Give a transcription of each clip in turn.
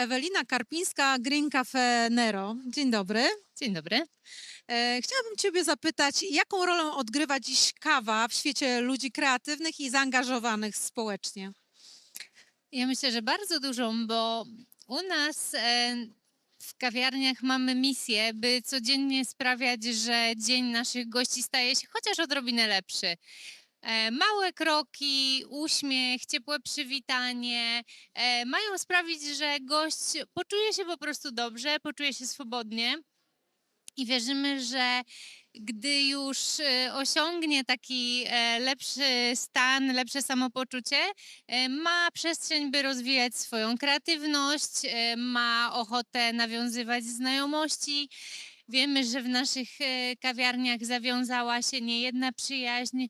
Ewelina Karpińska, Green Cafe Nero. Dzień dobry. Dzień dobry. E, chciałabym Ciebie zapytać, jaką rolę odgrywa dziś kawa w świecie ludzi kreatywnych i zaangażowanych społecznie? Ja myślę, że bardzo dużą, bo u nas e, w kawiarniach mamy misję, by codziennie sprawiać, że dzień naszych gości staje się chociaż odrobinę lepszy. E, Małe kroki, uśmiech, ciepłe przywitanie e, mają sprawić, że gość poczuje się po prostu dobrze, poczuje się swobodnie. I wierzymy, że gdy już e, osiągnie taki lepszy stan, lepsze samopoczucie, ma przestrzeń, by rozwijać swoją kreatywność, ma ochotę nawiązywać znajomości. Wiemy, że w naszych kawiarniach zawiązała się niejedna przyjaźń,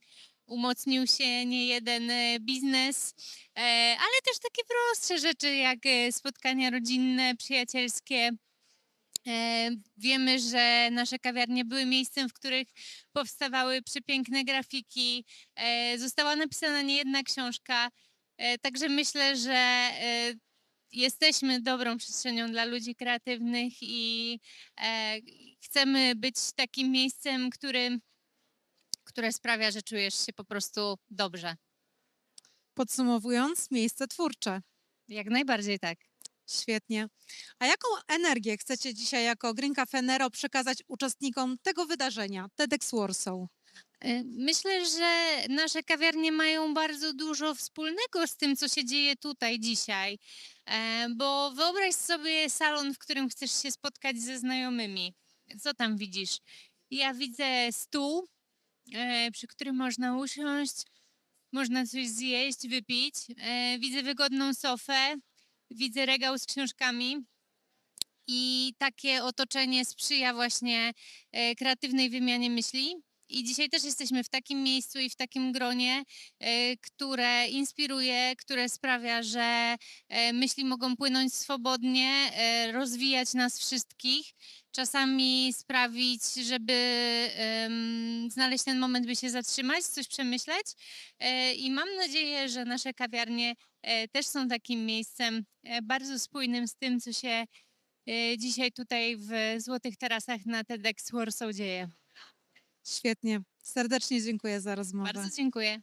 umocnił się niejeden e, biznes, e, ale też takie prostsze rzeczy jak e, spotkania rodzinne, przyjacielskie. Wiemy, że nasze kawiarnie były miejscem, w których powstawały przepiękne grafiki, została napisana niejedna książka. Także myślę, że jesteśmy dobrą przestrzenią dla ludzi kreatywnych i chcemy być takim miejscem, który, które sprawia, że czujesz się po prostu dobrze. Podsumowując, miejsce twórcze. Jak najbardziej tak. Świetnie. A jaką energię chcecie dzisiaj jako Green Cafe Nero przekazać uczestnikom tego wydarzenia, TEDx Warsaw? E, Myślę, że nasze kawiarnie mają bardzo dużo wspólnego z tym, co się dzieje tutaj dzisiaj. E, Bo wyobraź sobie salon, w którym chcesz się spotkać ze znajomymi. Co tam widzisz? Ja widzę stół, przy którym można usiąść, można coś zjeść, wypić. E, Widzę wygodną sofę, widzę regał z książkami. I takie otoczenie sprzyja właśnie e, kreatywnej wymianie myśli. I dzisiaj też jesteśmy w takim miejscu i w takim gronie, e, które inspiruje, które sprawia, że e, myśli mogą płynąć swobodnie, e, rozwijać nas wszystkich. Czasami sprawić, żeby znaleźć ten moment, by się zatrzymać, coś przemyśleć. I mam nadzieję, że nasze kawiarnie też są takim miejscem bardzo spójnym z tym, co się dzisiaj tutaj w Złotych Tarasach na TEDx Warsaw dzieje. Świetnie. Serdecznie dziękuję za rozmowę. Bardzo dziękuję.